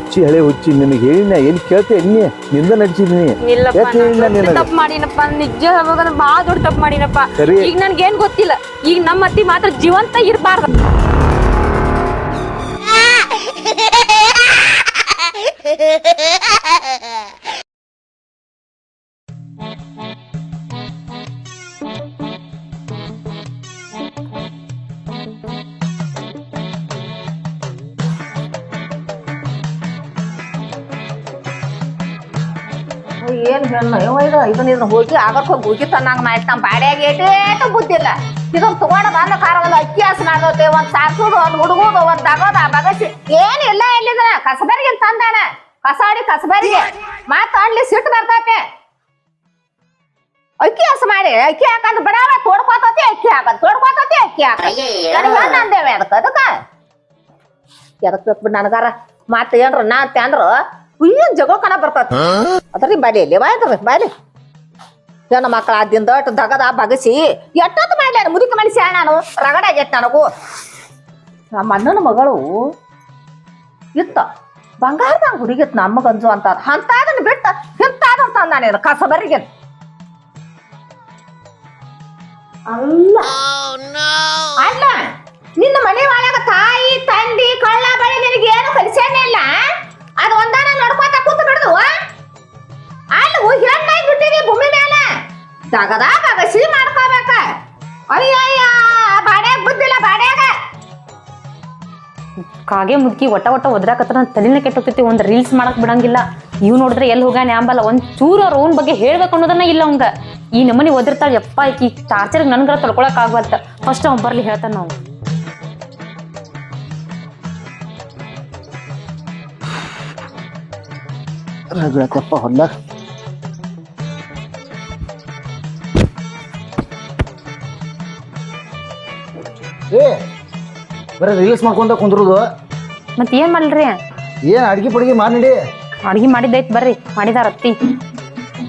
ಹುಚ್ಚಿ ಹಳೆ ಹುಚ್ಚಿ ನಿನಗೆ ಹೇಳಿನ ಏನ್ ಕೇಳ್ತೆ? ಎಣ್ಣೆ ನಿಂದ ನಡ್ಸಿದೀನಿ. ಇಲ್ಲಪ್ಪ ಯಾಕೆ ನಿನಗೆ? ತಪ್ಪು ಮಾಡಿನಪ್ಪ ನಿಜ ಹೇಳ್ಬೇಕಂದ್ರೆ ಭಾಳ ದೊಡ್ಡ ತಪ್ಪು ಮಾಡಿನಪ್ಪ. ಸರಿ. ಈಗ ನನ್ಗೆ ಏನ್ ಗೊತ್ತಿಲ್ಲ. ಈಗ ನಮ್ಮ ಅತ್ತಿ ಮಾತ್ರ ಜೀವಂತ ಇರಬಾರ್ದು. ಏನ್ ಏನು ಹೇಳ ಇದು ಇದನ್ನ ಇದನ್ನ ಹೋಗಿ ಆಗಕ್ಕೆ ಹೋಗಿ ಹೋಗಿ ತನ್ನಂಗ ಮಾಡಿ ನಮ್ಮ ಬಾಡ್ಯಾಗ ಏಟೇಟು ಬುದ್ಧಿಲ್ಲ ಇದನ್ನ ತಗೊಂಡು ಬಂದ ಕಾರ ಒಂದು ಅಕ್ಕಿ ಹಸ್ ಒಂದು ಒಂದ್ ಸಾರ್ಸೋದು ಒಂದ್ ಹುಡುಗೋದು ಒಂದ್ ದಗದ ಬಗಸಿ ಏನು ಇಲ್ಲ ಎಲ್ಲಿದ್ರ? ಕಸಬರಿಗೆ ತಂದಾನ. ಕಸಾಡಿ ಕಸಬರಿಗೆ. ಮಾತಾಡ್ಲಿ ಸಿಟ್ಟು ಬರ್ತೈತೆ. ಅಕ್ಕಿ ಹಸ ಮಾಡಿ ಅಕ್ಕಿ ಹಾಕಂದ್ ಬಿಡಾವ ತೋಡ್ಕೋತತಿ ಅಕ್ಕಿ ಹಾಕಂದ್ ತೋಡ್ಕೋತತಿ ಅಕ್ಕಿ ಹಾಕ ನನಗೆ ಅಂದೇವೆ ಅದಕ್ಕ ಅದಕ್ಕ. ನನಗಾರ? ಮತ್ತ ಏನ್ರ ನಾ ಅಂತೆ ಅಂದ್ರ ಏನ್ ಜಗಳ ಕಣ ಬರ್ತೈತಿ. ಅದ್ರಿ ಬಾಡಿ ಇಲ್ಲಿ ಬಾಯ್ದ್ರಿ ಬಾಲಿ ನನ್ನ ಮಕ್ಕಳ ಆದಿಂದ ಅಟ್ ದಗದ ಬಗಸಿ ಎಟ್ಟೊತ್ತು ಮಾಡ್ಲಾನ ಮುದುಕ ಮನುಷ್ಯ ನಾನು? ರಗಡ ಆಗೈತೆ ನನಗೂ? ನಮ್ಮ ಅಣ್ಣನ ಮಗಳು ಇತ್ತ ಬಂಗಾರದಂಗ ಹುಡುಗಿತ್ ನಮ್ಮ ಗಂಜು ಅಂತ ಅಂತಾದನ್ನ ಬಿಟ್ಟ ಕಸ ಬರಿ ಕಸಬರಿಗೆ ಅಲ್ಲ ಅಲ್ಲ ನಿನ್ನ ಮನೆ ಒಳಗ ತಾಯಿ ತಂದಿ ಕಳ್ಳ ಬಳಿ ನಿನಗೆ ಏನು ಕಲಿಸೇನೇ ಇಲ್ಲ ಅದು ಒಂದಾನ ನೋಡ್ಕೊತ ಕೂತು ಬಿಡುದು ಅಲ್ಲಿ ಮೈ ಬಿಟ್ಟಿದಿ ಭೂಮಿ ಮೇಲೆ. ತಗದಾಗ ಅಗಸಿ ಮಾಡ್ಕೋಬೇಕ. ಅಯ್ಯಯ್ಯ, ಬಾಡ್ಯಾಗ ಬುದ್ಧಿಲ್ಲ, ಬಾಡ್ಯಾಗ. ಕಾಗೆ ಮುದ್ಕಿ ಒಟ್ಟ ಒಟ್ಟ ಒದ್ರಾಕತ್ರ ನನ್ನ ತಲೆನ ಕೆಟ್ಟೋಗ್ತೈತಿ ಒಂದು ರೀಲ್ಸ್ ಮಾಡಕ್ ಬಿಡಂಗಿಲ್ಲ. ಇವ್ ನೋಡಿದ್ರೆ ಎಲ್ಲಿ ಹೋಗ್ಯಾನ ಅಂಬಲ್ಲ, ಒಂದ್ ಚೂರು ಅವ್ರ ಓನ್ ಬಗ್ಗೆ ಹೇಳ್ಬೇಕು ಅನ್ನೋದನ್ನ ಇಲ್ಲ ಅವಂಗ. ಈ ನಮ್ಮನೆ ಓದಿರ್ತಾಳೆ ಯಪ್ಪ, ಈ ಟಾರ್ಚರ್ ನನ್ಗರ ತೊಳ್ಕೊಳಕ್ ಆಗ್ವಲ್ತ. ಫಸ್ಟ್ ಅವ್ ಬರ್ಲಿ ಹೇಳ್ತಾನ ನಾವು. ರಗಡತ್ತಪ್ಪ ಹೊಲ ಏ ಬರೀ ರೀಲ್ಸ್ ಮಾಡ್ಕೊಂತ ಕುಂದ್ರದು? ಮತ್ತೆ ಏನ್ ಮಾಡ್ಲ್ರಿ? ಏನ್ ಅಡ್ಗೆ ಪಡ್ಗಿ ಮಾಡಿ ನಡಿ. ಅಡ್ಗಿ ಮಾಡಿದ್ದೈತ್ ಬರ್ರಿ ಮಾಡಿದಾರ ಅತ್ತಿ.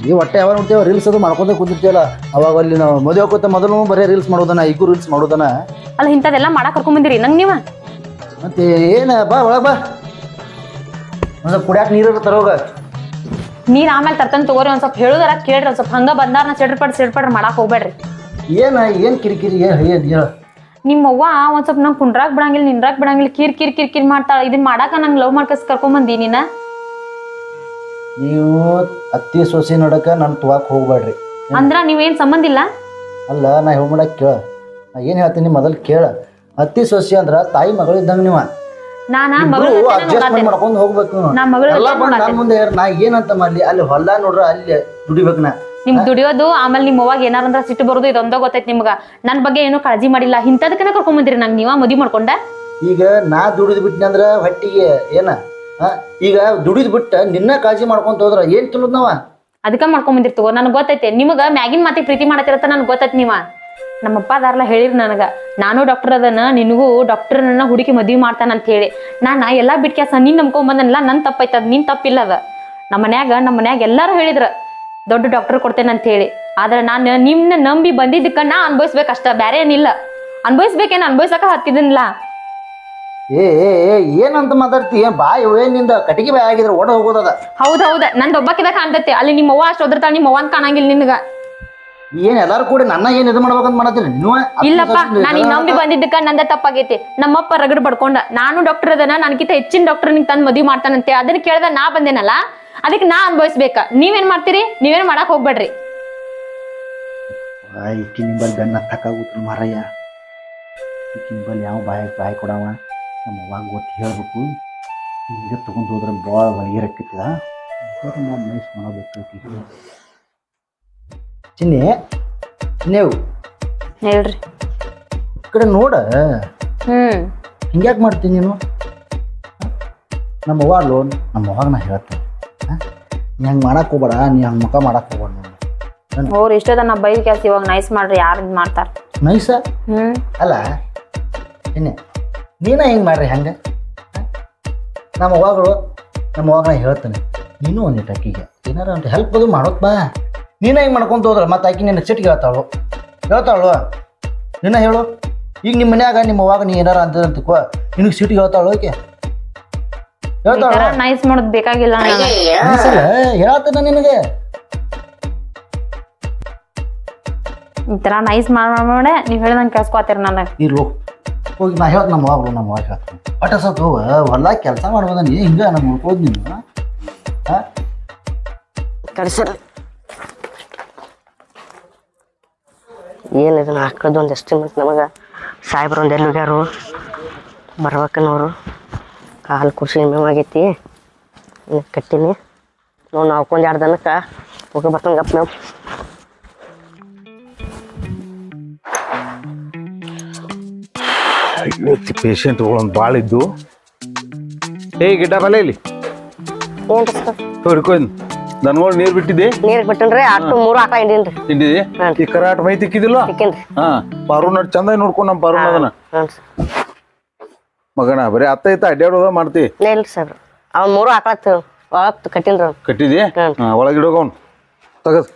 ಈ ಹೊಟ್ಟೆ ಯಾವಾಗ ನೋಡ್ತೇವೆ? ರೀಲ್ಸ್ ಅದು ಮಾಡ್ಕೊಂತ ಕುಂದಿರ್ತೀವಲ್ಲ ಅವಾಗ ಅಲ್ಲಿ ನಾವು ಮದುವೆ ಹಾಕೋತ ಮೊದಲು ಬರೀ ರೀಲ್ಸ್ ಮಾಡೋದನ ಈಗೂ ರೀಲ್ಸ್ ಮಾಡೋದನ. ಅಲ್ಲ ಇಂಥದೆಲ್ಲ ಮಾಡಕ್ ಕರ್ಕೊಂಡ್ ಬಂದಿರಿ ನಂಗ್ ನೀವ? ಮತ್ತೆ ಏನ ಬಾ ಒಳಗ್ ಬಾ. ಒಂದು ಕುಡ್ಯಾಕ ನೀರು ತರೋಗ ನೀರ್ ಆಮೇಲೆ ತರ್ತನ್ ತಗೋರಿ ಒಂದ್ ಸ್ವಲ್ಪ ಹೇಳುದಾರ ಕೇಳ್ರಿ ಒಂದ್ ಸ್ವಲ್ಪ ಹಂಗ ಬಂದಾರ ಸಿಡ್ಪಡ್ ಸಿಡ್ಪಡ್ ಮಾಡಕ್ ಹೋಗ್ಬೇಡ್ರಿ. ಏನ ಏನ್ ಕಿರಿಕಿರಿ ಏನ್ ಹೇಳ ನಿಮ್ಮ ಅವ್ವ ಒಂದ್ ಸ್ವಲ್ಪ ನಂಗೆ ಕುಂಡ್ರಾಕ್ ಬಿಡಂಗಿಲ್ಲ ನಿಂದ್ರಾಕ್ ಬಿಡಂಗಿಲ್ಲ ಕಿರ್ ಕಿರ್ ಕಿರ್ ಕಿರ್ ಮಾಡ್ತಾಳ. ಇದನ್ ಮಾಡಾಕ ನಂಗೆ ಲವ್ ಮಾಡ್ಕಸ್ ಕರ್ಕೊಂಬಂದಿ ನೀನ? ನೀವು ಅತ್ತಿ ಸೊಸೆ ನೋಡಕ ನನ್ ತುವಾಕ್ ಹೋಗ್ಬೇಡ್ರಿ. ಅಂದ್ರ ನೀವೇನ್ ಸಂಬಂಧ ಇಲ್ಲ? ಅಲ್ಲ ನಾ ಹೇಳ್ಬಿಡಕ್ ಕೇಳ. ನಾ ಏನ್ ಹೇಳ್ತೀನಿ ಮೊದಲು ಕೇಳ. ಅತ್ತಿ ಸೊಸೆ ಅಂದ್ರ ತಾಯಿ ಮಗಳು ಇದ್ದಂಗ ನೀವ. ನಾನ ಮಗಳ ಇಬ್ರು ಅಡ್ಜಸ್ಟ್ಮೆಂಟ್ ಮಾಡ್ಕೊಂಡು ಹೋಗ್ಬೇಕು. ನೀವು. ನಾ ಮಗಳ ಎಲ್ಲ ಬಂದ್ ನನ್ ಮುಂದೆ ಹೇಳ್, ನಾ ಏನಂತ ಮಾಡ್ಲಿ? ಅಲ್ಲಿ ಹೊಲ ನೋಡ್ರ ಅಲ್ಲಿ ದುಡಿಬೇಕು ನಾ ನಿಮ್ ದುಡಿಯೋದು ಆಮೇಲೆ ನಿಮ್ ಅವಾಗ ಏನಾರಂದ್ರ ಸಿಟ್ಟು ಬರೋದು ಇದೊಂದ ಗೊತ್ತೈತಿ ನಿಮ್ಗ. ನನ್ ಬಗ್ಗೆ ಏನು ಕಾಳಜಿ ಮಾಡಿಲ್ಲ. ಇಂಥದಕ್ಕನ ಕರ್ಕೊಂಡ್ ಬಂದಿರಿ ನಂಗೆ ನೀವ? ಮದ್ವಿ ಮಾಡ್ಕೊಂಡ? ಈಗ ನಾ ದುಡಿದ್ ಬಿಟ್ನಿ ಅಂದ್ರ ಹೊಟ್ಟಿಗೆ ಏನ? ಆ, ಈಗ ದುಡಿದ್ ಬಿಟ್ಟ ನಿನ್ನ ಕಾಳಜಿ ಮಾಡ್ಕೊಂತ ಹೋದ್ರ ಏನ್ ತಿನ್ನೋದ್ ನಾವ ಅದಕ್ಕ ಮಾಡ್ಕೊಂಡ್ ಬಂದಿರ್ ತಗೋ ನನಗ್ ಗೊತ್ತೈತೆ. ನಿಮಗ ಮ್ಯಾಗಿನ್ ಮಾತಿ ಪ್ರೀತಿ ಮಾಡತ್ತಿರತ್ತ ನನ್ಗೆ ಗೊತ್ತೈತಿ ನೀವ. ನಮ್ಮಪ್ಪ ಅದಾರಲ್ಲ ಹೇಳಿರ್ ನನಗೆ ನಾನು ಡಾಕ್ಟರ್ ಅದನ ನಿನಗೂ ಡಾಕ್ಟರ್ ನನ್ನ ಹುಡುಕಿ ಮದ್ವಿ ಮಾಡ್ತಾನ ಅಂತ ಹೇಳಿ. ನಾನು ಎಲ್ಲಾ ಬಿಟ್ಕ್ಯಾಸ ನೀನ್ ನಂಬ್ಕೊಂಬಂದನಲ್ಲ ಬಂದನಲ್ಲ ನನ್ ತಪ್ಪೈತ ಅದ್ ನಿನ್ ತಪ್ಪಿಲ್ಲ ಅದ. ನಮ್ಮ ಮನ್ಯಾಗ ನಮ್ಮ ಮನ್ಯಾಗ ಎಲ್ಲರೂ ಹೇಳಿದ್ರ ದೊಡ್ಡ ಡಾಕ್ಟರ್ ಕೊಡ್ತೇನೆ ಅಂತ ಹೇಳಿ. ಆದ್ರೆ ನಾನು ನಿಮ್ಮನ್ನ ನಂಬಿ ಬಂದಿದ್ದಕ್ಕೆ ನಾ ಅನ್ಭವಿಸ್ಬೇಕಷ್ಟ ಬೇರೆ ಏನಿಲ್ಲ. ಅನ್ಭವಿಸ್ಬೇಕೇನು ಅನ್ಭವಿಸಕ ಹತ್ತಿದನಿಲ್ಲ? ಏ ಏ ಏ ಏನಂತ ಮಾತಾಡ್ತಿ? ಬಾಯಿ ಏನಿಂದ ಕಟ್ಟಿಗೆ ಬಾಯಿ ಆಗಿದ್ರೆ ಓಡ ಹೋಗೋದದ ಹೌದೌದ ನಂದು ಒಬ್ಬಕ್ಕಿದ ಕಾಣ್ತೈತಿ. ಅಲ್ಲಿ ನಿಮ್ಮ ಅವ್ವ ಅಷ್ಟು ಒದರ್ತಾಳ ನಿಮ್ಮ ಅವ್ವನ್ ಕಾಣಂಗಿಲ್ಲ ನಿನಗ. ಏನ್ ಎಲ್ಲಾರು ಕೂಡಿ ನನ್ನ ಏನ್ ಇದು ಮಾಡ್ಬೇಕಂತ ಮಾಡತ್ತೀರಿ? ನೀವು ಇಲ್ಲಪ್ಪ ನಾನು ಈಗ ನಂಬಿ ಬಂದಿದ್ದಕ್ಕ ನಂದ ತಪ್ಪಾಗೈತಿ. ನಮ್ಮಪ್ಪ ರಗಡ್ ಬಡ್ಕೊಂಡ. ನಾನು ಡಾಕ್ಟರ್ ಅದನ ನನ್ಕಿಂತ ಹೆಚ್ಚಿನ ಡಾಕ್ಟರ್ ನಿಂಗೆ ತಂದ್ ಮದ್ವಿ ಮಾಡ್ತಾನಂತೆ. ಅದನ್ನ ಕೇಳ್ದ ನಾ ಬಂದೇನಲ್ಲ? ಅದಕ್ಕೆ ನಾ ಅನ್ಭವಿಸ್ಬೇಕ. ನೀವೇನ್ ಮಾಡ್ತೀರಿ? ನೀವೇನ್ ಮಾಡಕ್ ಹೋಗ್ಬೇಡ್ರಿ. ಈಕಿ ನಿಂಬಲ್ಲಿ ಮಾರಯ್ಯ. ಈಕಿ ನಿಂಬಲ್ಲಿ ಯಾವ ಬಾಯಿ ಬಾಯಿ ಕೊಡವ? ನಮ್ಮ ಅವಾಗ ಗೊತ್ತು ಹೇಳ್ಬೇಕು. ಹಿಂಗೆ ತಗೊಂಡು ಹೋದ್ರೆ ಭಾಳ ಒಳಗಿರಕ್ಕಿತ್ತ ಮೈಸ್ ಮಾಡಬೇಕು ಚಿನ್ನಿ ನೀವು ಹೇಳ್ರಿ. ಈ ಕಡೆ ನೋಡ. ಹ್ಮ್. ಹಿಂಗ್ಯಾಕೆ ಮಾಡ್ತೀನಿ ನೀನು? ನಮ್ಮ ಅವ್ವ ಲೋನ್ ನಮ್ಮ ಅವಾಗ ನಾ ಹೇಳ್ತೇನೆ. ನೀ ಹಂಗೆ ಮಾಡಕ್ಕೆ ಹೋಗ್ಬೇಡ ನೀ ಹಂಗೆ ಮುಖ ಮಾಡಕ್ಕೆ ಹೋಗ್ಬೇಡ ನೋಡು ಅವ್ರು ಇಷ್ಟದ ನಾ ಬೈದ್ ಕೆಲಸ ಇವಾಗ ನೈಸ್ ಮಾಡ್ರಿ ಯಾರು ಇದ್ ಮಾಡ್ತಾರ? ನೈಸ ಹ್ಮ್. ಅಲ್ಲ ಇನ್ನೇ ನೀನ ಹಿಂಗೆ ಮಾಡ್ರಿ ಹಂಗೆ? ನಮ್ಮ ಅವ್ವಾಗಳು ನಮ್ಮ ನಾ ಹೇಳ್ತೇನೆ. ನೀನು ಒಂದಿಟ್ಟು ಅಕ್ಕಿಗೆ. ಏನಾರ ಒಂದು ಹೆಲ್ಪ್ ಅದು ಮಾಡೋದು ಬಾ. ನೀನ ಹಿಂಗೆ ಮಾಡ್ಕೊಂತ ಹೋದ್ರೆ? ಮತ್ತೆ ಆಕಿ ನಿನ್ನ ಸಿಟ್ಟಿಗೆ ಹೇಳ್ತಾಳು. ಹೇಳ್ತಾಳು. ನಿನ್ನ ಹೇಳು. ಈಗ ನಿಮ್ಮ ಮನ್ಯಾಗ ನಿಮ್ಮ ಅವಾಗ ನೀ ಏನಾರ ಅಂತ ಅಂತ ನಿನಗೆ ಸಿಟ್ಟಿಗೆ ಹೇಳ್ತಾಳು ಓಕೆ ಈ ಹೇಳ್ತಾಳ ತರ ನೈಸ್ ಮಾಡೋದು ಬೇಕಾಗಿಲ್ಲ ಹೇಳತ್ತೇನ ನಿನಗೆ. ಈ ತರ ನೈಸ್ ಮಾಡೇ ನೀವ್ ಹೇಳ್ದಂಗ್ ಕೇಳಿಸ್ಕೊತೀರ ನನಗ. ಇರ್ಲು. ಹೋಗಿ ನಾ ಹೇಳ್ತ ನಮ್ಮ ಅವಾಗ ನಮ್ಮ ಅವ್ವ ಹೇಳ್ತೀನಿ ಒಟ್ಟ ಸ್ವಲ್ಪ ಹೋಗ ಹೊಲ್ದಾಗ ಕೆಲಸ ಮಾಡ್ಬೋದ ನೀ ಹಿಂಗ ನಮ್ಮ ಉಳ್ಕೋದ್ ನೀನು ಹಾ ಕಡಿಸಲ್ ಏನು ಇದನ್ನ ಹಾಕೋದು ಒಂದು ಎಸ್ಟಿಮೇಟ್ ನಮಗೆ? ಸಾಹೇಬ್ರು ಒಂದು ಎಲ್ಲಿ ಹೋಗ್ಯಾರು? ಬರ್ಬೇಕನ್ನೋರು. ಕಾಲು ಕುರ್ಸಿ ಮೇವಾಗೈತಿ ಕಟ್ಟಿನಿ. ನೋಡಿ ನಾವು ಹಾಕೊಂಡು ಎರಡು ದನಕ್ಕೆ? ಹೋಗಿ ಬರ್ತಾನೆ ಗಪ್ ನಾವು ಪೇಷಂಟ್ಗಳೊಂದು ಭಾಳ ಇದ್ದು. ಏ ಗಿಡ ಬಲ ಇಲ್ಲಿ. ಏನು ಸರ್ ಹೊಡ್ಕೊ ದನಗಳು ನೀರ್ ಬಿಟ್ಟಿದ್ದೆ? ನೀರ್ ಬಿಟ್ಟನ್ರಿ ಆಟ ಮೂರು ಆಕಳ ಹಿಂಡಿನ್ರಿ. ತಿಂದಿದೆ ಈ ಕರಾಟ ಮೈ ತಿಕ್ಕಿದಿಲ್ಲ ಸಿಕ್ಕೇನ್ರಿ ಹಾ ಪಾರು ನಡ್ ಚಂದ ನೋಡ್ಕೊಂಡ್ ನಮ್ ಪಾರು ಅದನ್ನ. ಮಗನ ಬರೀ ಅತ್ತ ಇತ್ತ ಅಡ್ಡಾಡೋದ ಮಾಡ್ತಿ? ಇಲ್ಲ ಸರ್. ಅವ್ನು ಮೂರು ಆಕಳ ಒಳಗೆ ಕಟ್ಟಿನ್ರಿ ಅವ್ನು. ಕಟ್ಟಿದಿ ಒಳಗಿಡೋಗ ಅವ್ನು. ತಗದ್.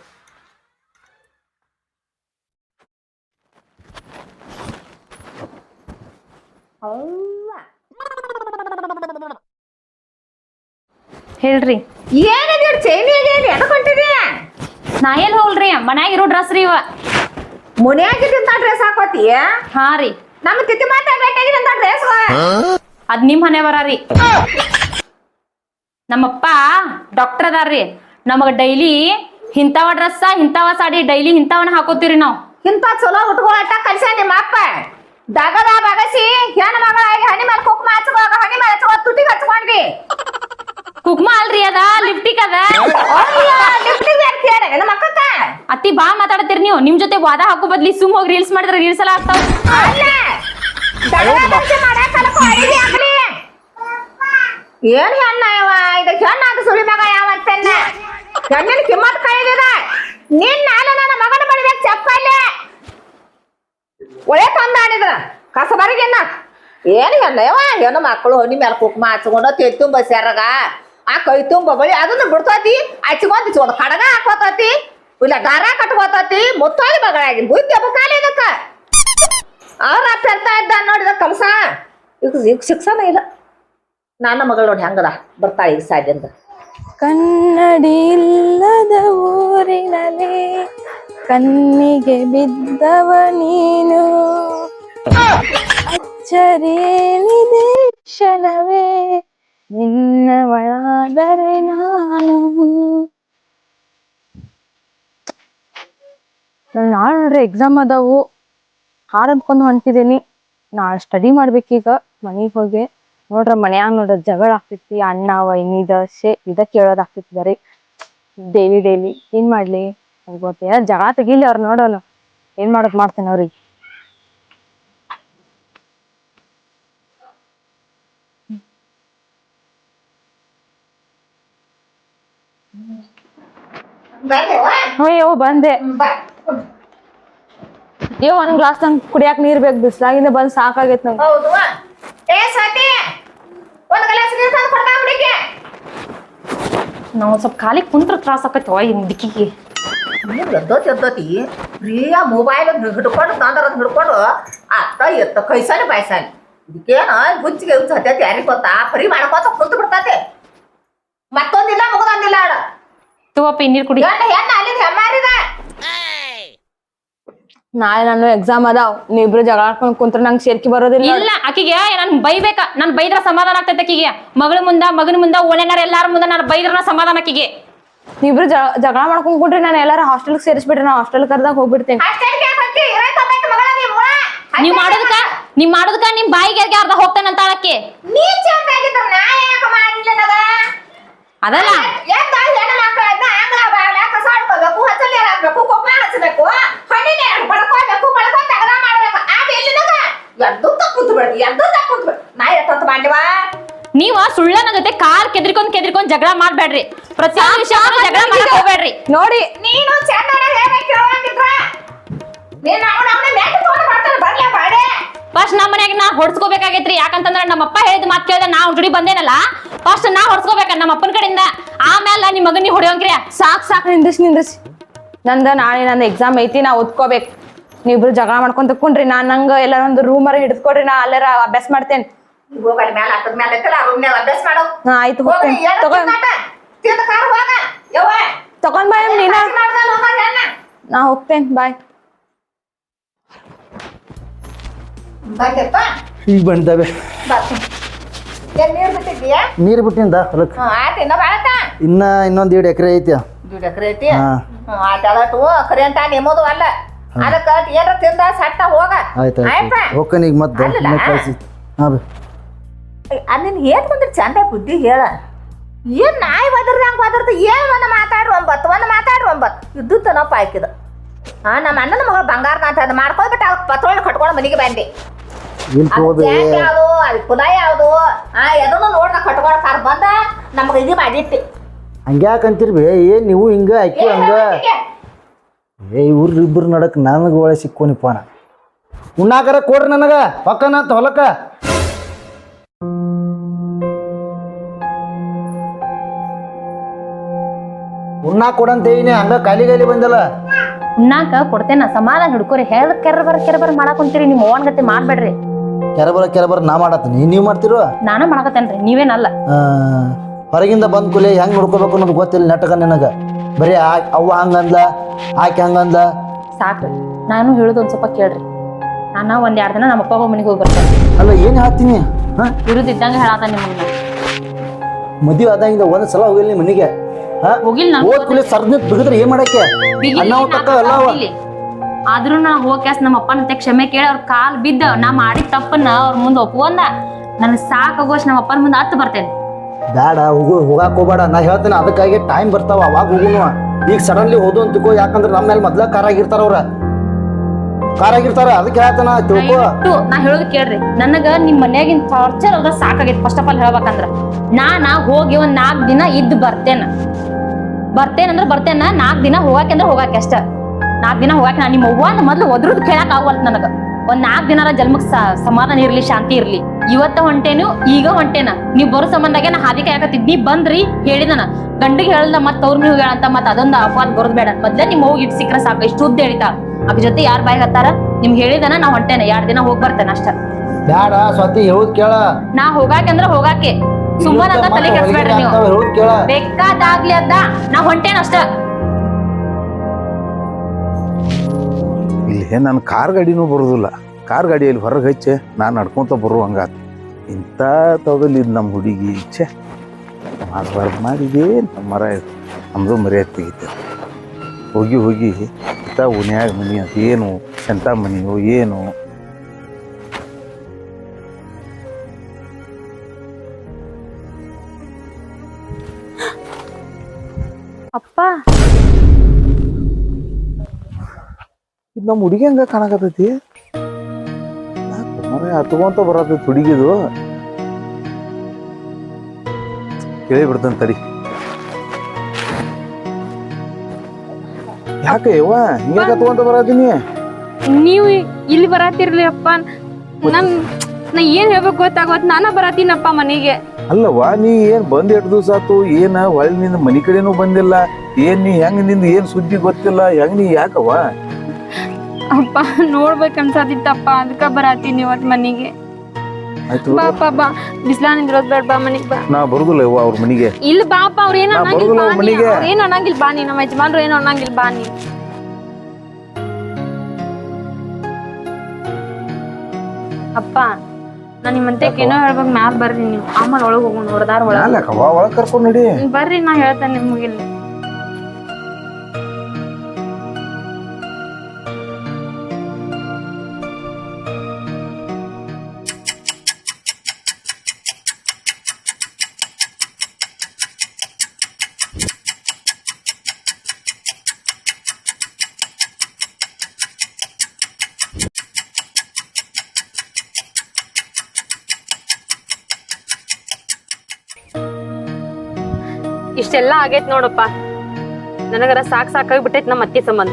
ಹೇಳ್ರಿ. ಏನಿದೆ ಚೈನಿಗೆ ಎದಕ್ ಹೊಂಟಿದಿ? ನಾ ಎಲ್ಲಿ ಹೋಗ್ಲ್ರಿ? ಮನ್ಯಾಗ ಇರೋ ಡ್ರೆಸ್ ರೀ ಇವ. ಮುನ್ಯಾಗಿದ್ದಂತ ಡ್ರೆಸ್ ಹಾಕೋತಿ? ಹಾ ರೀ. ನಮ್ಮ ತಿತ್ತಿ ಮಾತಾ ಬೇಕಾಗಿದ್ದಂತ ಡ್ರೆಸ್ ಅದ್ ನಿಮ್ ಮನೆ ಬರಾರಿ ನಮ್ಮಪ್ಪ ಡಾಕ್ಟರ್ ಅದಾರ್ರಿ ನಮಗ ಡೈಲಿ ಇಂಥವ ಡ್ರೆಸ್ ಇಂಥವ ಸಾಡಿ ಡೈಲಿ ಇಂಥವನ್ನ ಹಾಕೋತೀರಿ ನಾವು. ಇಂಥ ಚಲೋ ಉಟ್ಕೊಳಟ ಕಲ್ಸ ನಿಮ್ಮ ಅಪ್ಪ. ದಗದ ಬಗಸಿ ಹೆಣ್ಣು ಮಗಳಾಗಿ ಹನಿ ಮೇಲೆ ಕುಕ್ಮ ಹಚ್ಕೋಗ ಹನಿ ಮೇಲೆ ತುಟಿ ತುಟಿಗೆ ಹಚ್ಕೊಂಡ್ವಿ. ಕುಕ್ಮ ಅಲ್ರಿ ಅದ ಲಿಪ್ಟಿಕ್ ಅದ. ನಮ್ಮ ಅಕ್ಕಕ್ಕ? ಅತ್ತಿ ಬಾ ಮಾತಾಡತ್ತೀರಿ ನೀವು. ನಿಮ್ ಜೊತೆ ವಾದ ಹಾಕೋ ಬದ್ಲಿ ಸುಮ್ ಹೋಗಿ ರೀಲ್ಸ್ ಮಾಡಿದ್ರೆ ರೀಲ್ಸ್ ಎಲ್ಲ ಆಗ್ತಾವ. ಏನ್ ಹೆಣ್ಣ ಯಾವ? ಇದು ಹೆಣ್ಣಾಗ ಸುಳಿ ಮಗ ಯಾವತ್ತನ್ನ ಹೆಣ್ಣಿನ ಕಿಮ್ಮತ್ ಕಳೆದಿದ ನಿನ್ನ ನಾಳೆ ನನ್ನ ಮಗನ ಬಡಿಬೇಕು ಚಪ್ಪಲ್ಲೇ ಒಳ್ಳೆ ತಂದಾಡಿದ್ರ ಕಸ ಏನು ಹೆಣ್ಣ ಯವ? ಹೆಣ್ಣು ಮಕ್ಕಳು ಹೊನಿ ಮೇಲೆ ಕುಕ್ಮ ಹಚ್ಕೊಂಡು ತೆತ್ತು ತುಂಬ ಸೆರಗ ಆ ಕೈ ತುಂಬ ಬಳಿ ಅದನ್ನ ಬಿಡ್ತತಿ ಹಚ್ಕೊಂಡ್ ಒಂದು ಕಡಗ ಹಾಕೋತತಿ ಇಲ್ಲ ದಾರ ಕಟ್ಕೋತತಿ ಮುತ್ತಾಯಿ ಮಗಳಾಗಿ ಬುದ್ಧಿ ಬುಕ್ಕಾಲಿ ಇದಕ್ಕ. ಅವ್ರ ಅರ್ಥ ಇದ್ದ ನೋಡಿದ ಕಲಸ. ಈಗ ಈಗ ಶಿಕ್ಷಣ ಇಲ್ಲ. ನನ್ನ ಮಗಳು ನೋಡಿ ಹೆಂಗದ ಬರ್ತಾಳೆ ಈಗ ಸಾಧ್ಯಂದ ಕನ್ನಡಿ ಇಲ್ಲದ ಊರಿನಲ್ಲಿ ಕಣ್ಣಿಗೆ ಬಿದ್ದವ ನೀನು. ಅಚ್ಚರಿಯಲಿದೆ ಕ್ಷಣವೇ ನಿನ್ನವಳಾದರೆ ನಾಳೆ ನೋಡ್ರಿ ಎಕ್ಸಾಮ್ ಅದಾವು ಹಾಡು ಅಂದ್ಕೊಂಡು ಹೊಂಟಿದ್ದೀನಿ ನಾಳೆ ಸ್ಟಡಿ ಮಾಡ್ಬೇಕೀಗ ಮನೆಗೆ ಹೋಗಿ. ನೋಡ್ರ ಮನ್ಯಾಗ ನೋಡ್ರ ಜಗಳ ಆಗ್ತೈತಿ ಅಣ್ಣ ವೈನಿ ದಶೆ ಇದ ಕೇಳೋದ್ ಆಗ್ತೈತಿ ಬರೀ. Daily daily. ಏನ್ ಮಾಡ್ಲಿ? ಗೊತ್ತೇ ಜಗ ಜಗಳ ತೆಗಿಲಿ ಅವ್ರ ನೋಡೋನು. ಏನ್ ಮಾಡೋದ್ ಮಾಡ್ತೇನೆ ಅವ್ರಿಗೆ? ಅಯ್ಯೋ ಬಂದೆ. ಅಯ್ಯೋ ಒಂದ್ ಗ್ಲಾಸ್ ನಂಗೆ ಕುಡಿಯಾಕ ನೀರ್ ಬೇಕು ಬಿಸ್ಲಾಗಿಂದ ಬಂದ್ ಸಾಕಾಗೈತ್ ನಂಗೆ. ಹೌದು. ಏ ಸತಿ. ಒಂದ್ ಗ್ಲಾಸ್ ನೀರು ತಂದು ಕೊಡ್ತಾ ಹುಡುಗಿ. ನಾವ್ ಸ್ವಲ್ಪ ಖಾಲಿ ಕುಂತ್ರ ತ್ರಾಸ ಆಕೈತಿ ಇನ್ ದಿಕ್ಕಿಗೆ ನೀನು ಎದ್ದೋತಿ ಎದ್ದೋತಿ. ಪ್ರಿಯ ಮೊಬೈಲ್ ಹಿಡ್ಕೊಂಡು ತಂದ್ರ ಹಿಡ್ಕೊಂಡು ಅತ್ತ ಎತ್ತ ಕೈಸಾಲಿ ಬಾಯ್ಸಾಲಿ. ಇದಕ್ಕೇನ ಗುಚ್ಚಿಗೆ ಹುಚ್ಚು ಹತ್ತೈತಿ ಯಾರಿಗೆ ಗೊತ್ತಾ? ಪರಿ ಮಾಡ್ಕೋತ ಕುಂತು ಬಿಡ್ತೈತಿ. ಮತ್ತೊಂದಿಲ್ಲ ಮುಗದೊಂದಿಲ್ಲ ಆಡ. ತಗೋಪ್ಪ ನೀರ್ ಕುಡಿ. ಹೆಣ್ಣ ಹೆಣ್ಣ ಅಲ್ಲಿಂದ ಹೆಮ್ಮಾರಿದ. ನಾಳೆ ನಾನು ಎಕ್ಸಾಮ್ ಅದಾವ್ ನೀವಿಬ್ರು ಜಗಳ ಆಡ್ಕೊಂಡ್ ಕುಂತ್ರ ನಂಗೆ ಸೇರ್ಕಿ ಬರೋದಿಲ್ಲ ಇಲ್ಲ ಆಕಿಗೆ ನಾನು ಬೈಬೇಕ ನಾನು ಬೈದ್ರ ಸಮಾಧಾನ ಆಗ್ತೈತೆ ಆಕಿಗೆ ಮಗಳ ಮುಂದ ಮಗನ ಮುಂದ ಓಣ್ಯಾರ ಎಲ್ಲಾರ ಮುಂದ ನಾನು ಬೈದ್ರ ಸಮಾಧಾನ ಆಕಿಗೆ ನೀವಿಬ್ರು ಜ- ಜಗಳ ಮಾಡ್ಕೊಂಡ್ ಕುಂಟ್ರಿ ನಾನು ಎಲ್ಲಾರು ಹಾಸ್ಟೆಲ್ ಸೇರಿಸ್ಬಿಟ್ರಿ ನಾ ಹಾಸ್ಟೆಲ್ ಕರ್ದಾಗ ಹೋಗ್ಬಿಡ್ತೇನೆ. ನೀವ್ ಮಾಡೋದಕ್ಕ ನೀವ್ ಮಾಡೋದಕ್ಕ ನಿಮ್ ಬಾಯಿಗೆ ಅರ್ಧ ಹೋಗ್ತಾನಂತ ನಗ? ಅದಲ್ಲ ಎಂತ ಹೆಣ್ಣು ಮಕ್ಕಳನ್ನ ಆಂಗ್ಲ ಬಾಳ ಕಸ ಆಡ್ಕೋಬೇಕು ಹಚ್ಚಲ್ ನೀರ್ ಹಾಕ್ಬೇಕು ಕೊಬ್ಬ ಹಚ್ಚಬೇಕು ಹಣ್ಣಿನ ಬಡ್ಕೋಬೇಕು ಬಡ್ಕೊಂಡ್ ತಗದ ಮಾಡ್ಬೇಕು ಅದ ಎಲ್ಲಿದಾಗ ಎದ್ದು ತಕ್ಕುಂತ ಬಿಡ್ರಿ ಎದ್ದು ತಕ್ಕುಂತ ಬಿಡ್ರಿ ನಾ ಎತ್ತಂತ ಮಾಡಿವಾ ನೀವ ಸುಳ್ಳನ ಜೊತೆ ಕಾರ್ ಕೆದ್ರಿಕೊಂಡ್ ಕೆದ್ರಿಕೊಂಡ್ ಜಗಳ ಮಾಡ್ಬೇಡ್ರಿ. ಪ್ರತಿಯೊಂದು ವಿಷಯ ಜಗಳ ಮಾಡಕ್ ಹೋಗ್ಬೇಡ್ರಿ. ನೋಡಿ ನೀನು ಚಂದ ಹೇಳ್ಬೇಕು ಕೇಳೋಂಗಿದ್ರ ನೀನ್ ಅವನ ಅವನ ನೆಟ್ಟು ತಗೊಂಡು ಮಾಡ್ತಾನೆ? ಬರ್ಲೇ ಬಾಡೆ. ಫಸ್ಟ್ ನಮ್ಮ ಮನ್ಯಾಗ ನಾ ಹೊಡ್ಸ್ಕೋಬೇಕಾಗೈತ್ರಿ. ಯಾಕಂತಂದ್ರ ನಮ್ಮ ಅಪ್ಪ ಹೇಳಿದ ಮಾತು ಕೇಳ್ದೆ ನಾ ಜುಡಿ ಬಂದೇನಲ್ಲ? ಫಸ್ಟ್ ನಾ ಹೊಡ್ಸ್ಕೋಬೇಕ ನಮ್ಮ ಅಪ್ಪನ ಕಡೆಯಿಂದ. ಆಮೇಲೆ ನಿಮ್ ಮಗನ್ ನೀವ್ ಹೊಡಿಯೋಂಗ್ರಿ ಸಾಕ್ ಸಾಕ್ ನಿಂದ್ರಿಸಿ ನಿಂದ್ರಿಸಿ. ನಂದ ನಾಳೆ ನನ್ನ ಎಕ್ಸಾಮ್ ಐತಿ ನಾ ಓದ್ಕೋಬೇಕು. ನೀವಿಬ್ರು ಜಗಳ ಮಾಡ್ಕೊಂತ ಕುಂಡ್ರಿ ನಾನ್ ನಂಗ ಎಲ್ಲ ಒಂದು ರೂಮರ ಹಿಡಿದ್ಕೊಡ್ರಿ ನಾ ಅಲ್ಲಾರ ಅಭ್ಯಾಸ ಮಾಡ್ತೇನೆ. ಆಯ್ತು ಹೋಗ್ತೇನೆ. ತಗೊಂಡ್ ತಿನ್ನಾಟ? ತಿಂದ ಕಾರ್ ಹೋಗ. ಯವ್ವ. ತಗೊಂಡ್ ಬಾಯ್ ನೀನ. ನಾ ಹೋಗ್ತೇನೆ ಬಾಯ್. ಈಗ ಬಂದವೆ ನೀರ್ ಬಿಟ್ಟಿದ್ದೀಯಾ? ನೀರು ಬಿಟ್ಟಿಂದ ಆಯ್ತು ಇನ್ನ ಇನ್ನೊಂದ್ ಇನ್ನ ಇನ್ನೊಂದು ಎರಡು ಎಕರೆ ಐತಿ ಎರಡು ಎಕರೆ ಐತಿ ಆಟ ಕರೆ ಅಂತ ನಿಮ್ಮದು ಅಲ್ಲ. ಅದಕ್ಕೆ ಏನ್ರ ತಿಂದ ಸಟ್ಟ ಹೋಗ. ಆಯ್ತು ಆಯ್ತಾ ಮತ್ತೆ ಅಲ್ಲಲ್ಲ. ಕಳ್ಸಿ. ಹಾಂ ಬೇ. ಬಂದ್ರೆ ಚಂದ ಬುದ್ಧಿ ಹೇಳ. ಏನ್ ನಾಯಿ ಬದ್ರದಂಗ ಬದ್ರದು ಏನ್ ಒಂದ್ ಮಾತಾಡ್ರಿ ಒಂಬತ್ತು ಒಂದ್ ಮಾತಾಡ್ರಿ ಒಂಬತ್ತು ಇದ್ದು ತನಪ್ಪ ಹಾಕಿದ ಹಾ ನಮ್ಮ ಅಣ್ಣನ ಮಗಳು ಬಂಗಾರ ಅಂತ ಅದ್ ಮಾಡ್ಕೊಳ್ಬಿಟ್ಟು ಅವ್ರ ಪತ್ರೋಳ್ ಕಟ್ಕೊಂಡು ಮನೆಗೆ ಬಂದೆ. ಇಲ್ಲಿ ತಗೋಬೇ ಅದ್ ಯಾವ್ದು ಅದು ಕುಲ ಯಾವ್ದು ಆ ಎದನ್ನು ನೋಡ್ದ ಕಟ್ಕೊಂಡು ಕಾರ್ ಬಂದ ನಮ್ಗೆ ಇದು ಮಾಡಿಟ್ಟಿ. ಹಂಗ್ಯಾಕೆ ಅಂತೀರಿ ಬೇ ಏನ್ ನೀವು ಹಿಂಗ ಆಕಿ ಹಂಗ? ಏ ಇವ್ರ ಇಬ್ಬರು ನಡಕ್ ನನಗೆ ಒಳ್ಳೆ ಸಿಕ್ಕೋನಿಪ್ಪ ನಾ ಉಣ್ಣಾಕರ ಕೊಡ್ರಿ ನನಗೆ ಪಕ್ಕನ ಅಂತ ಹೊಲಕ್ಕ. ಉಣ್ಣಾಕ ಕೊಡಂತ ಏನಿ ಹಂಗ ಖಾಲಿ ಖಾಲಿ ಬಂದಲ್ಲ. ಉಣ್ಣಾಕ ಕೊಡ್ತೇನ ಸಮಾಧಾನ ಹಿಡ್ಕೋರಿ ಹೇಳ್ ಕೆರಬರ ಕೆರಬರ್ ಮಾಡಾಕ್ ಕುಂತೀರಿ ನಿಮ್ಮ ಓನ್ ಗತಿ ಮಾಡ್ಬೇಡ್ರಿ. ಕೆರಬರ ಕೆರಬರ ನಾ ಮಾಡತ್ತೀನಿ. ನೀವು ಮಾಡ್ತಿರೋ? ನಾನು ಮಾಡಕತ್ತೇನ್ರಿ ನೀವೇನಲ್ಲ. ಹೊರಗಿಂದ ಬಂದ್ ಕೂಲಿ ಹೆಂಗ್ ನೋಡ್ಕೋಬೇಕು ಅನ್ನೋದು ಗೊತ್ತಿಲ್ಲ ನೆಟ್ಟಗ ನಿನಗ. ಬರೀ ಆ- ಅವ್ವ ಹಂಗಂದ್ಲ ಆಕೆ ಹಂಗಂದ್ಲ. ಸಾಕು ನಾನು ಹೇಳುದು ಒಂದ್ ಸ್ವಲ್ಪ ಕೇಳ್ರಿ. ನಾನು ಒಂದ್ ಎರಡ್ ದಿನ ನಮ್ಮ ಅಪ್ಪ ಮನೆಗೆ ಹೋಗಿ ಬರ್ತೇನೆ ಅಲ್ಲ ಏನ್ ಹೇಳ್ತೀನಿ? ಹಾ? ಇರುದಿದ್ದಂಗ ಹೇಳಾತ ನಿಮ್ಮನ್ನ ಮದುವೆ ಆದಾಗಿಂದ ಒಂದ್ ಸಲ ಹೋಗಿಲ್ಲ ನಿಮ್ಮ ಮನೆಗೆ. ಹಾ? ಹೋಗಿಲ್ಲ ನಾನು. ಹೋದ್ ಕೂಲಿ ಸರ್ದ ಬಿಗಿದ್ರೆ ಏನ್ ಮಾಡಕ್ಕೆ? ಅನ್ನ ತಕ್ಕ ಎಲ್ಲ ಅವ. ಆದ್ರೂ ನಾ ಹೋಗ್ಯಾಸ್ ನಮ್ಮ ಅಪ್ಪನ ಕ್ಷಮೆ ಕೇಳಿ ಅವ್ರ ಕಾಲ್ ಬಿದ್ದ. ನಾ ಮಾಡಿದ ತಪ್ಪನ್ನ ಅವ್ರ ಮುಂದೆ ಒಪ್ಕೊಂಡ. ನನ್ ಸಾಕಾಗೋಷ್ಟು ನಮ್ಮ ಅಪ್ಪನ ಮುಂದೆ ಹತ್ತು ಬರ್ತೇನೆ. ಬ್ಯಾಡ ಹೋಗು, ಹೋಗಾಕ್ ಹೋಗ್ಬೇಡ. ನಾ ಹೇಳ್ತೇನೆ, ಅದಕ್ಕಾಗಿ ಟೈಮ್ ಬರ್ತಾವ, ಅವಾಗ ಹೋಗುನು. ಈಗ ಸಡನ್ಲಿ ಹೋದು ಅಂತ ಯಾಕಂದ್ರೆ ನಮ್ಮ ಮೇಲೆ ಮೊದ್ಲ ಕಾರಾಗಿರ್ತಾರ ಅವ್ರ. ಕಾರಾಗಿರ್ತಾರ ಅದಕ್ಕೆ ಹೇಳ್ತಾನ ತಿಳ್ಕೊ. ನಾ ಹೇಳೋದು ಕೇಳ್ರಿ. ನನಗ ನಿಮ್ ಮನ್ಯಾಗಿನ ಟಾರ್ಚರ್ ಅದ ಸಾಕಾಗೈತಿ. ಫಸ್ಟ್ ಆಫ್ ಆಲ್ ಹೇಳ್ಬೇಕಂದ್ರ ನಾನ ಹೋಗಿ ಒಂದ್ ನಾಲ್ಕ್ ದಿನ ಇದ್ದು ಬರ್ತೇನ. ಬರ್ತೇನಂದ್ರ ಬರ್ತೇನ ನಾಲ್ಕ್ ದಿನ ಹೋಗಾಕಂದ್ರ ಹೋಗಾಕೆ ಅಷ್ಟ. ನಾಲ್ಕ್ ದಿನ ಹೋಗಾಕ ನಾ ನಿಮ್ಮ ಅವ್ವ ಮೊದ್ಲು ಒದ್ರದ್ ಕೇಳಕ್ ಆಗವಲ್ತ ನನಗ. ಒಂದ್ ನಾಲ್ಕ್ ದಿನ ಜನ್ಮಕ್ ಸಮಾಧಾನ ಇರ್ಲಿ, ಶಾಂತಿ ಇರ್ಲಿ. ಇವತ್ತ ಹೊಂಟೇನು ಈಗ ಹೊಂಟೇನ? ನೀವ್ ಬರೋ ಸಂಬಂಧಾಗೆ ನಾ ಹಾದಿ ಕಾಯಕತ್ತಿದ್. ನೀ ಬಂದ್ರಿ ಹೇಳಿದನ. ಗಂಡಿಗೆ ಹೇಳ್ದ ಮತ್ ಅವ್ರ ನೀವು ಹೇಳಂತ ಮತ್ ಅದೊಂದು ಅಪವಾದ ಬರೋದ್ ಬೇಡ ಮೊದ್ಲೇ ನಿಮ್ ಹೋಗಿ ಇಟ್ ಸಿಕ್ರ ಸಾಕು ಇಷ್ಟು ಉದ್ದ ಹೇಳಿತಾ. ಅದ್ರ ಜೊತೆ ಯಾರ್ ಬಾಯ್ ಹತ್ತಾರ? ನಿಮ್ಗೆ ಹೇಳಿದನ ನಾ ಹೊಂಟೇನ. ಎರಡ್ ದಿನ ಹೋಗ್ ಬರ್ತೇನೆ ಅಷ್ಟ. ಬ್ಯಾಡ ಸ್ವತಿ ಹೇಳುದ್ ಕೇಳ. ನಾ ಹೋಗಾಕೆ ಅಂದ್ರ ಹೋಗಾಕೆ. ಸುಮ್ಮನ ಅಂತ ತಲೆ ಕೆಡ್ಸ್ಬೇಡ್ರಿ ನೀವು. ಹೇಳುದ್ ಕೇಳ. ಬೇಕಾದಾಗ್ಲಿ ಅದ. ನಾ ಹೊಂಟೇನ ಅಷ್ಟ. ಇಲ್ಲಿ ನನ್ನ ಕಾರ್ ಗಾಡಿನೂ ಬರೋದಿಲ್ಲ. ಕಾರ್ ಗಾಡಿಯಲ್ಲಿ ಹೊರಗೆ ಹಚ್ಚೆ ನಾನು ನಡ್ಕೊತ ಬರೋ ಹಂಗಾತ. ಇಂಥ ಇದು ನಮ್ಮ ಹುಡುಗಿ ಇಚ್ಛೆ ಮಾಡಬಾರ್ದು ಮಾಡಿದೆ ನಮ್ಮ ಮರ ನಮ್ಮದು ಮರ್ಯಾದೆ ತೆಗಿತೆ ಹೋಗಿ ಹೋಗಿ ಇಂಥ ಉನ್ಯಾಗ ಮನಿ ಅಂತ ಏನು ಎಂಥ ಮನೆಯೋ ಏನು? ಅಪ್ಪ. ಇದು ನಮ್ಮ ಹುಡುಗಿ ಹಂಗ ಕಾಣಕತ್ತೈತಿ? ಹತ್ಕೊಂತ ಬರೋದು ಹುಡುಗಿದು ಕೇಳಿ ಬಿಡ್ತಾನೆ ತಡಿ. ಯಾಕೆ ಯವ್ವ? ಹಿಂಗೆ ಹತ್ಕೊಂತ ಬರತ್ತೀನಿ ನೀವು ಇಲ್ಲಿ ಬರಾತಿರ್ಲಿ ಅಪ್ಪ. ನನ್ ನಾ ಏನ್ ಹೇಳ್ಬೇಕು ಗೊತ್ತಾಗೋತ್ ನಾನ ಬರತೀನಪ್ಪ ಮನೆಗೆ. ಅಲ್ಲವ್ವ ನೀ ಏನ್ ಬಂದ್ ಎರಡು ದಿವಸ ಆತು ಏನ ಹೊಳ್ನಿಂದ ಮನಿ ಕಡೆನೂ ಬಂದಿಲ್ಲ ಏನ್ ನೀ ಹೆಂಗ್ನಿಂದ ಏನ್ ಸುದ್ದಿ ಗೊತ್ತಿಲ್ಲ ಹೆಂಗ್ ನೀ ಯಾಕವ್ವ? ಅಪ್ಪ ನೋಡ್ಬೇಕ್ ಅನ್ಸಾತಿತ್ತಪ್ಪ ಅದಕ್ಕ ಬರಾತೀನಿ ಇವತ್ ಮನಿಗೆ. ಆಯ್ತು ಬಾಪ ಬಾ. ಬಿಸ್ಲಾ ನಿಂದಿರೋದ್ ಬೇಡ ಬಾ ಮನಿಗ್ ಬಾ. ನಾ ಬರುದಿಲ್ಲ ಯವ್ವ ಅವ್ರ ಮನಿಗೆ. ಇಲ್ಲ ಬಾಪ ಅವ್ರ ಏನ್ ಅನ್ನಂಗಿಲ್ಲ ಬಾ ನೀ. ಮನೆಗೆ. ಅವ್ರ್ ಏನ್ ಅನ್ನಂಗಿಲ್ಲ ಬಾ ನೀ ನಮ್ಮ ಯಜಮಾನ್ರು ಏನ್ ಅನ್ನಂಗಿಲ್ಲ ಬಾ ನೀ ಅಪ್ಪ ನಾ ನಿಮ್ಮಂತೆ ಏನೋ ಹೇಳ್ಬೇಕು ಮ್ಯಾಲ್ ಬರ್ರಿ ನೀವು. ಆಮೇಲೆ ಒಳಗ್ ಹೋಗೋಣ ಹೊರದಾರ ಒಳಗೆ. ಯಾಕವ್ವ ಒಳಗ್ ಕರ್ಕೊಂಡ್ ನಡಿ. ಬರ್ರಿ ನಾ ಹೇಳ್ತೇನೆ ನಿಮ್ಗಿಲ್ಲ ಇಷ್ಟೆಲ್ಲ ಆಗೈತ್ ನೋಡಪ್ಪ. ನನಗರ ಸಾಕ್ ಸಾಕಾಗಿ ಬಿಟ್ಟೈತ್ ನಮ್ಮ ಅತ್ತೆ ಸಂಬಂಧ.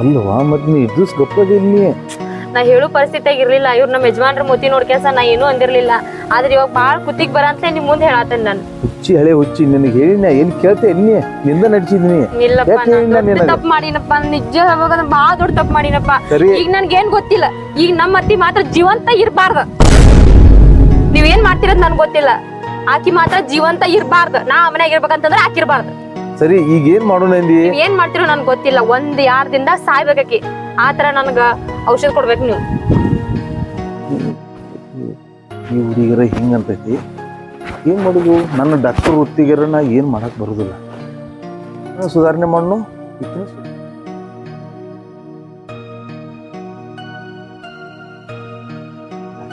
ಅಲ್ವಾ ಮತ್ ನೀ ಇದ್ದು ಗಪ್ಪದಿ ಇಲ್ಲಿ ನಾ ಹೇಳು ಪರಿಸ್ಥಿತಿಯಾಗ ಇರ್ಲಿಲ್ಲ. ಇವ್ರು ನಮ್ಮ ಯಜಮಾನ್ರ ನೋಡ್ ನೋಡ್ಕೆಸ ನಾ ಏನೂ ಅಂದಿರ್ಲಿಲ್ಲ. ಆದ್ರೆ ಇವಾಗ ಬಾಳ್ ಕುತ್ತಿಗೆ ಬರಂತ ನಿಮ್ ಮುಂದೆ ಹೇಳತ್ತೇನೆ ನಾನು. ಹುಚ್ಚಿ ಹಳೆ ಹುಚ್ಚಿ ನಿನಗೆ ಹೇಳಿನ ಏನ್ ಕೇಳ್ತೆ ನಿಂದ ನಡ್ಸಿದೀನಿ. ಇಲ್ಲಪ್ಪ ಯಾಕೆ ನಿನಗೆ? ತಪ್ಪು ಮಾಡಿನಪ್ಪ ನಿಜ ಹೇಳ್ಬೇಕಂದ್ರೆ ಬಾಳ ದೊಡ್ಡ ತಪ್ಪು ಮಾಡಿನಪ್ಪ. ಸರಿ. ಈಗ ನನ್ಗೇನ್ ಗೊತ್ತಿಲ್ಲ. ಈಗ ನಮ್ಮ ಅತ್ತಿ ಮಾತ್ರ ಜೀವಂತ ಇರ್ಬಾರ್ದ. ನೀವ್ ಏನ್ ಮಾಡ್ತಿರೋದ್ ನನ್ಗೆ ಗೊತ್ತಿಲ್ಲ. ಆಕಿ ಮಾತ್ರ ಜೀವಂತ ಇರಬಾರ್ದು. ನಾ ಮನ್ಯಾಗ ಇರ್ಬೇಕಂತಂದ್ರೆ ಆಕಿ ಇರ್ಬಾರ್ದು. ಸರಿ ಈಗ ಏನ್ ಮಾಡೋಣ ಅಂದಿ? ನೀವ್ ಏನ್ ಮಾಡ್ತಿರೋ ನನ್ಗೆ ಗೊತ್ತಿಲ್ಲ. ಒಂದ್ ಯಾರ್ದಿಂದ ಸಾಯ್ಬೇಕಾಕಿ ಆತರ ನನ್ಗ ಔಷಧ ಕೊಡ್ಬೇಕು ನೀವು. ಈ ಹುಡುಗಿರ ಹಿಂಗಂತೈತಿ. ಏನ್ ಮಾಡುದು? ನನ್ನ ಡಾಕ್ಟರ್ ವೃತ್ತಿಗೆರ ನಾ ಏನ್ ಮಾಡಕ್ ಬರುದಿಲ್ಲ. ನಾ ಸುಧಾರಣೆ ಮಾಡ್ನು? ಈಕಿನೂ ಸು-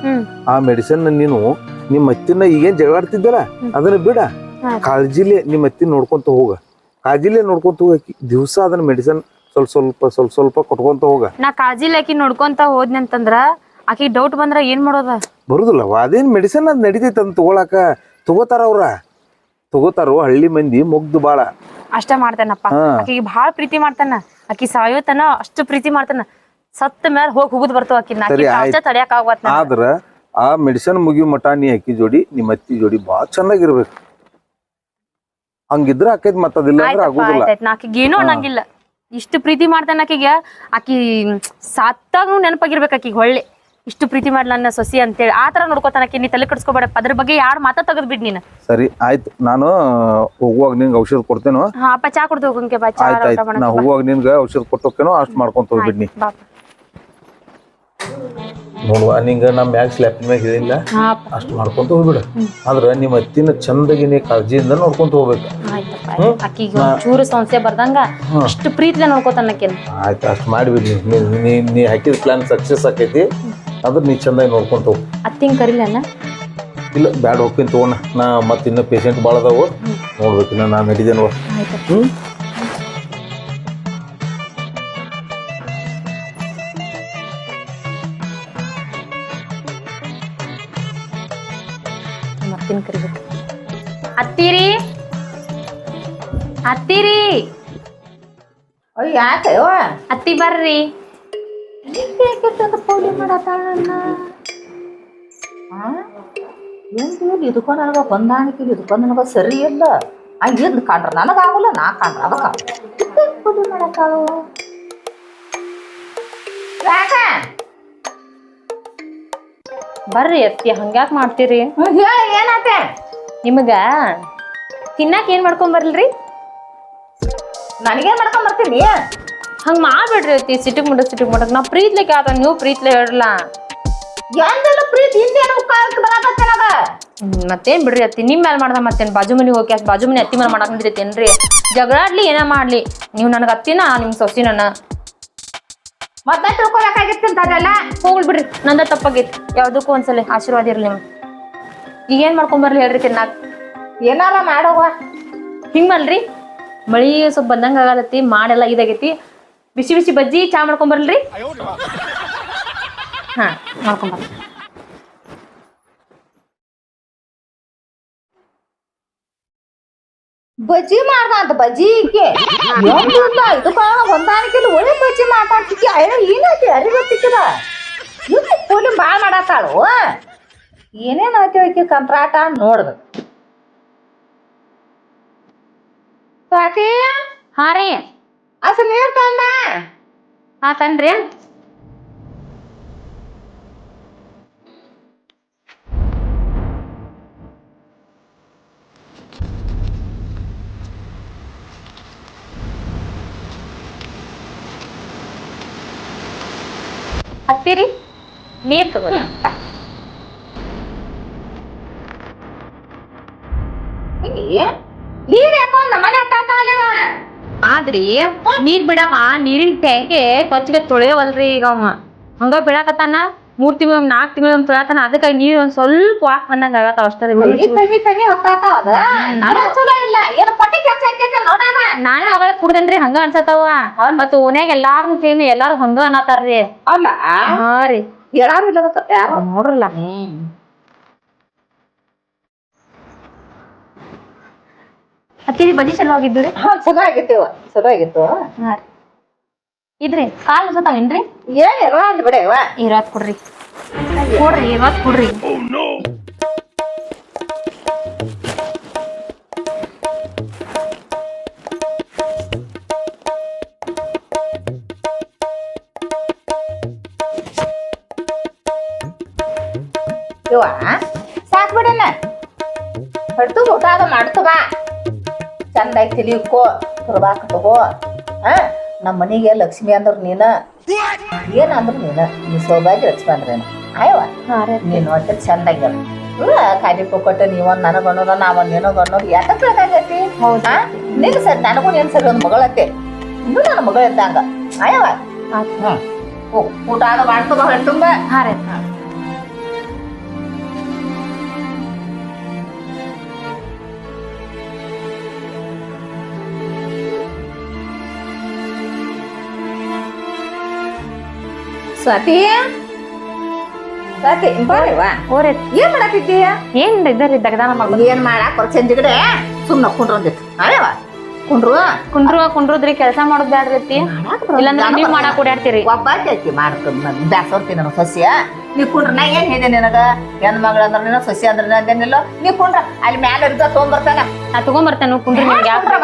ಹ್ಮ್. ಆ ಮೆಡಿಸಿನ್ ನೀನು ನಿಮ್ಮ ಅತ್ತಿನ ಈಗೇನ್ ಜಗಳಾಡ್ತಿದ್ದಲ್ಲ ಅದನ್ನ ಬಿಡ. ಕಾಳಜಿಲೆ ನಿಮ್ಮ ಅತ್ತಿನ ನೋಡ್ಕೊಂತ ಹೋಗ. ಕಾಳಜಿಲೆ ನೋಡ್ಕೊಂತ ಹೋಗಿ ದಿವಸ ಅದನ್ನ ಮೆಡಿಸನ್ ಸ್ವಲ್ಪ ಸ್ವಲ್ಪ ಸ್ವಲ್ಪ ಸ್ವಲ್ಪ ಕೊಟ್ಕೊಂತ ಹೋಗ. ನಾ ಕಾಳಜಿಲೆ ಆಕಿ ನೋಡ್ಕೊಂತ ಹೋದ್ನಿ ಅಂತಂದ್ರ ಆಕಿ ಡೌಟ್ ಬಂದ್ರ ಏನ್ ಮಾಡೋದ? ಬರುದಿಲ್ಲ ಅದೇನ್ ಮೆಡಿಸನ್ ಅದ್ ನಡಿತೈತೆ ಅಂತ ತಗೊಳಕ. ತಗೋತಾರ ಅವ್ರ. ತಗೋತಾರೋ ಹಳ್ಳಿ ಮಂದಿ ಮುಗ್ದು ಬಾಳ. ಅಷ್ಟ ಮಾಡ್ತಾನಪ್ಪ. ಆಕಿಗೆ ಭಾಳ ಪ್ರೀತಿ ಮಾಡ್ತಾನ. ಆಕಿ ಸಾಯೋತನ ಅಷ್ಟು ಪ್ರೀತಿ ಮಾಡ್ತಾನ. ಸತ್ತ ಮೇಲೆ ಹೋಗಿ ಹೋಗುದು ಬರ್ತಾವ ಆಕಿ. ಆಯ್ತ್. ತಡಿಯಾಕ ತಡ್ಯಾಕ ಆಗವತ್ ಆದ್ರ ಆ ಮೆಡಿಸನ್ ಮುಗಿಯೋ ಮಠ ನೀ ಅಕ್ಕಿ ಜೋಡಿ ನಿಮ್ಮ ಅತ್ತಿ ಜೋಡಿ ಬಾಳ ಚೆನ್ನಾಗಿರ್ಬೇಕು. ಹಂಗಿದ್ರ ಆಕೈತ್ ಮತ್ತದಿಲ್ಲ ಅಂದ್ರೆ ಆಗುದಿಲ್ಲ. ಆಕಿಗೆ ಏನೂ ಅನ್ನಂಗಿಲ್ಲ. ಇಷ್ಟು ಪ್ರೀತಿ ಮಾಡ್ತಾನೆ ಆಕಿಗೆ ಆಕಿ ಸತ್ತಾಗೂ ನೆನಪಾಗಿರ್ಬೇಕು ಆಕಿಗೆ ಹೊಳ್ಳಿ. ಇಷ್ಟು ಪ್ರೀತಿ ಮಾಡ್ಲ ನನ್ನ ಸೊಸಿ ಅಂತೇಳಿ. ಆ ತರ ನೋಡ್ಕೋತಾನ ಅಕ್ಕಿ ನೀ ತಲೆ ಕೆಡಿಸ್ಕೋಬೇಡಪ್ಪ. ಅದ್ರ ಬಗ್ಗೆ ಯಾರು ಮಾತಾ ತೆಗೆದ್ ಬಿಡ್ ನೀನು. ಸರಿ ಆಯ್ತು. ನಾನು ಹೋಗುವಾಗ ನಿಂಗೆ ಔಷಧ ಕೊಡ್ತೇನೋ? ಹಾ ಅಪ್ಪ ಚಾ ಕೊಡ್ತೇವೆ ಹೋಗಂಗೆ ಬಾ. ಚಾ ಆಯ್ತು ನಾ. ಹೋಗುವಾಗ ನಿನ್ಗೆ ಔಷಧ ಕೊಟ್ಟೋಕೇನೋ ಅಷ್ಟು ಮಾಡ್ಕೊಂತ ಹೋಗ್ಬಿಡ್ನಿ ನೋಡುವ. ನಿಂಗೆ ನಮ್ಮ ಮ್ಯಾಗ ಸ್ಲ್ಯಾಪ್ ಮ್ಯಾಗ ಇರಲಿಲ್ಲ ಅಷ್ಟು ಮಾಡ್ಕೊಂತ ಹೋಗ್ಬಿಡ. ಆದ್ರೆ ನಿಮ್ಮ ಅತ್ತಿನ ಚಂದಗಿ ನೀ ಕಾಳಜಿಯಿಂದ ನೋಡ್ಕೊಂತ ಹೋಗ್ಬೇಕು. ಆಕಿಗೆ ಒಂಚೂರು ಸಮಸ್ಯೆ ಬರ್ದಂಗ ಅಷ್ಟು ಪ್ರೀತಿಲೆ ನೋಡ್ಕೊತಾನಕ್ಕೆ ಆಯ್ತು ಅಷ್ಟು ಮಾಡಿಬಿಡ್ನಿ ನೀ. ನೀ ನೀ ಹಾಕಿದ ಪ್ಲಾನ್ ಸಕ್ಸಸ್ ಆಕೈತಿ. ಅದ್ರ ನೀ ಚಂದಾಗಿ ನೋಡ್ಕೊಂತ ಹೋಗು. ಅತ್ತಿಂಗ್ ಕರಿಲನ ಇಲ್ಲ ಬ್ಯಾಡ ಹೋಗ್ತೀನಿ ತಗೋಣ. ನಾ ಮತ್ತೆ ಇನ್ನೂ ಪೇಷಂಟ್ ಭಾಳ ಅದಾವು ನೋಡ್ಬೇಕಿನ್ನ ನಾ ನಡಿದೇನವ ಆಯ್ತು ಹ್ಞೂ ಮತ್ತಿನ ಕರಿಬೇಕು. ಅತ್ತಿರಿ. ಅತ್ತಿರಿ. ಅಯ್ಯ ಯಾಕೆ? ಯವ್ವ? ಅತ್ತಿ ಬರ್ರಿ. ಪೌಡಿ ಮಾಡತ್ತಾಳನ್ನ ಏನು ಇದಕ್ಕೋ ನನಗ ಹೊಂದಾಣಿಕೆ ಇದಕ್ಕೋ ನನಗ ಸರಿ ಇಲ್ಲ. ಆ ಕಾಣ್ರ ನನಗಾಗಲ್ಲ ನಾ ಕಾಣ್ರ ಅದಕ್ಕೆ. ಪೌಲಿ ಮಾಡತ್ತಾಳು ಯಾಕ? ಬರ್ರಿ ಅತ್ತಿ ಹಂಗ್ಯಾಕ್ ಮಾಡ್ತೀರಿ? ಏನಾತೆ? ನಿಮಗ ತಿನ್ನಾಕ ಏನ್ ಮಾಡ್ಕೊಂಡ್ ಬರ್ಲ್ರಿ? ನನಗೇನ್ ಮಾಡ್ಕೊಂಡ್ ಬರ್ತೀನಿ? ಹಂಗ ಮಾಡ್ಬೇಡ್ರಿ ಅತ್ತಿ ಸಿಟಿಗ್ ಮುಡಕ್ ಸಿಟಿಗ್ ಮುಡಕ್ ನಾ ಪ್ರೀತ್ಲೆ ಕೇಳ್ತ ನೀವು ಪ್ರೀತ್ಲೆ ಹೇಳಲ್ಲ ಎಂದೆಲ್ಲ ಪ್ರೀತಿ ಹಿಂದೇನು ಕಾಲಕ್ಕೆ ಬರಾಕತ್ತೆ ನನಗ ಹ್ಮ್, ಮತ್ತೇನ್ ಬಿಡ್ರಿ ಅತ್ತಿ ನಿಮ್ ಮೇಲೆ ಮಾಡ್ದ ಮತ್ತೇನ್? ಬಾಜು ಮನಿ ಹೋಗಿ ಬಾಜು ಮನಿ ಅತ್ತಿ ಮೇಲೆ ಮಾಡಕ್ ನಿಂತಿರ್ತೇನ್ರಿ ಜಗಳಾಡ್ಲಿ ಏನ ಮಾಡ್ಲಿ? ನೀವು ನನಗೆ ಅತ್ತಿನ ನಿಮ್ ಸೊಸಿ ನನ್ನ ಮತ್ತೆ ತಿಳ್ಕೊಳಕಾಗಿತ್ತು ಅದೆಲ್ಲ? ಹೋಗ್ಲಿ ಬಿಡ್ರಿ. ನಂದ ತಪ್ಪಾಗೈತಿ. ಯಾವ್ದಕ್ಕೂ ಒಂದ್ಸಲ ಆಶೀರ್ವಾದ ಇರ್ಲಿ ಈಗ ಏನ್ ಮಾಡ್ಕೊಂಡ್ ಬರ್ಲಿ ಹೇಳ್ರಿ ತಿನ್ನಾಕ? ಏನಾರ ಮಾಡೋವ? ಹಿಂಗ್ ಮಲ್ರಿ ಮಳಿ ಸ್ವಲ್ಪ ಬಂದಂಗ ಆಗತೈತಿ ಮಾಡೆಲ್ಲ ಇದಾಗೈತಿ. ಬಿಸಿ ಬಿಸಿ ಬಜ್ಜಿ, ಚಾ ಮಾಡ್ಕೊಂಡ್ ಬರ್ಲ್ರಿ? ಹಾ, ಮಾಡ್ಕೊಂಡ್ ಬರ್ರಿ. ಬಜ್ಜಿ ಮಾಡ್ದ ಅಂತ ಬಜ್ಜಿ ಈಕೆ ಎಂದಿಲ್ಲ ಇದಕ್ಕ ಹೊಂದಾಣಿಕೆ ಒಳ್ಳೆ ಬಜ್ಜಿ ಮಾತಾಡ್ತಿಕ್ಕಿ ಅಯ್ಯ ಏನೈತಿ ಅರಿಗೊತ್ತಿಕ್ಕಿದ ಇದು ಕೂಲಿ ಬಾಳ್ ಮಾಡತ್ತಾಳು ಏನೇನ್ ಐತಿ ಆಕಿ ಕಂಪ್ರಾಟ ನೋಡ್ಬೇಕು ಸ್ವಾತಿ? ಹಾ ರೀ. ಅಸ ನೀರ್ ತಂದ? ಹಾ ತನ್ರಿ ಹತ್ತಿರಿ ನೀರ್ ತಗೋರಿ ನೀರ್ ಯಾಕೋ ನಮ್ಮನೆ ತಾತಾಲೇವ ಆದ್ರಿ ನೀರ್ ಬಿಡವ ನೀರಿನ ಟ್ಯಾಂಕೆ ಸ್ವಚ್ಛಗೆ ತೊಳೆಯವಲ್ರಿ ಈಗ ಅವ ಹಂಗ ಬಿಡಾಕತ್ತಾನ ಮೂರ್ ತಿಂಗಳು ನಾಲ್ಕು ತಿಂಗಳು ತೊಳತಾನ ಅದಕ್ಕೆ ನೀರು ಒಂದ್ ಸ್ವಲ್ಪ ವಾಕ್ ಬಂದಂಗ ಆಗತ್ತ ಅಷ್ಟೇ ನಾನೇ ಅವಾಗ ಕುಡ್ದೇನ್ರಿ ಹಂಗ ಅನ್ಸತ್ತವ. ಮತ್ತ ಓನ್ಯಾಗ ಎಲ್ಲಾರು ಕೇಳಿ ಎಲ್ಲಾರು ಹಂಗ ಅನ್ನತಾರ್ರಿ ಅಲ್ಲ? ಹಾ ರೀ. ಯಾರು ಇಲ್ಲ ಅದಕ್ಕ, ಯಾರು? ನೋಡ್ರಲ್ಲ. ಹತ್ತಿರಿ ಬಜಿ ಚಲೋ ಆಗಿದ್ದು ರೀ. ಹಾ ಚಲೋ ಆಗಿತ್ತು ಚಲೋ ಆಗಿತ್ತು. ಹಾ ರೀ. ಇದ್ರಿ ಕಾಲ್ ಅನ್ಸತ್ತಾವೇನ್ರಿ ಏನ್ ಇರುವ ಅಂದ್ ಬಿಡವ ಇರೋದ್ ಕೊಡ್ರಿ. ಕೊಡ್ರಿ ಇರೋದ್ ಕೊಡ್ರಿ. ಇವ. ಹಾಕ್ಬಿಡಣ ಹೊಡ್ತು ಊಟ ಅದು ಮಾಡ್ತವ ಚಂದಾಗಿ ತಿಳಿಕೋ ತುರ್ಬಾಕ್ ತಗೋ. ಆ ನಮ್ಮ ಮನೆಗೆ ಲಕ್ಷ್ಮಿ ಅಂದ್ರ ನೀನ. ಏನ ಅಂದ್ರ ನೀನ? ನೀ ಸೌಭಾಗ್ಯ ಲಕ್ಷ್ಮಿ ಅಂದ್ರೇನು ಆಯವ ನೀನು ಒಟ್ಟು ಚಂದಾಗ್ಯಾರ ಖಾಲಿ ಕೊಟ್ಟು ನೀವೊಂದ್ ನನಗ್ ಅನ್ನೋದ ನಾವೊಂದ್ ನಿನಗ್ ಅನ್ನೋದು ಯಾಕೆ ಬೇಕಾಗೈತಿ ಹೌದಾ ನಿನ್ ಸರ್ ನನಗೂ ನೀನ್ ಸರಿ ಒಂದ್ ಮಗಳತ್ತೆ ಇನ್ನು ನನ್ನ ಮಗಳ ಇದ್ದಂಗ. ಆಯವ ಹ್ಮ್. ಹೋಗ್, ಊಟ ಹಾ ರೀ. ಸ್ವಾತಿ ಸ್ವಾತಿ ಬರ್ರಿವಾ ಓರೇ ಏನ್ ಮಾಡತ್ತಿದ್ದೀಯ ಏನ್ ಇದ್ದಾರಿ ದಗದಾನ ಮಾಡ್ಬೋದು ಏನ್ ಮಾಡಾಕ ಬರ್ ಚಂದಿಗಡೆ ಸುಮ್ಮನೆ ಕುಂಡ್ರೊಂದಿತ್ತು ಅರೇವ ಕುಂಡ್ರು? ಕುಂಡ್ರು ಕುಂಡ್ರುದ್ರಿ ಕೆಲಸ ಮಾಡೋದ್ ಬ್ಯಾಡ್ರಿ ಅತ್ತಿ. ಇಲ್ಲಾಂದ್ರೆ ನೀವ್ ಮಾಡಕ್ ಓಡಾಡ್ತೀರಿ. ಒಬ್ಬ ಕೇಳ್ತಿ ಮಾಡ್ಕೊಂಡ್ ಬ್ಯಾಸೋರ್ತಿ ನನ್ನ ಸಸ್ಯ. ನೀ ಕುಂಡ್ರ ನಾ ಏನ್ ಹೇಳಿದೆ ನಿನಗ? ಹೆಣ್ ಮಗಳ ಅಂದ್ರೆ ನೀನು ಸಸ್ಯ ಅಂದ್ರ ಅಂದೇನಿಲ್ಲ ನೀ ಕುಂಡ್ರ ಅಲ್ಲಿ ಮ್ಯಾಲ ಇರ್ದ ತಗೊಂಡ್ಬರ್ತಾನ ನಾ ತಗೊಂಬರ್ತೇನೆ ಕುಂಡ್ರಿ ನಿಮ್ಗೆ ಯಾಕೆ ಬೇಡ